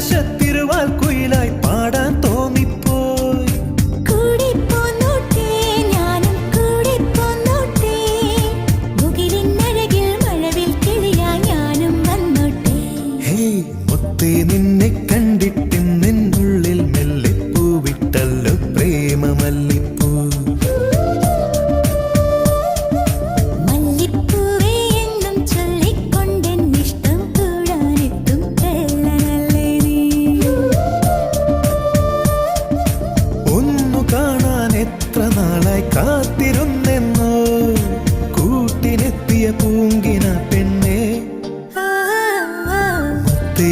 ആകാശത്തിരുവാൽ കുയിലായി പാടാൻ തോന്നിപ്പോയി. കൂടി പോന്നോട്ടേ കാത്തിരുന്നെന്നോ? കൂട്ടിനെത്തിയ പൂങ്കിന പെൺ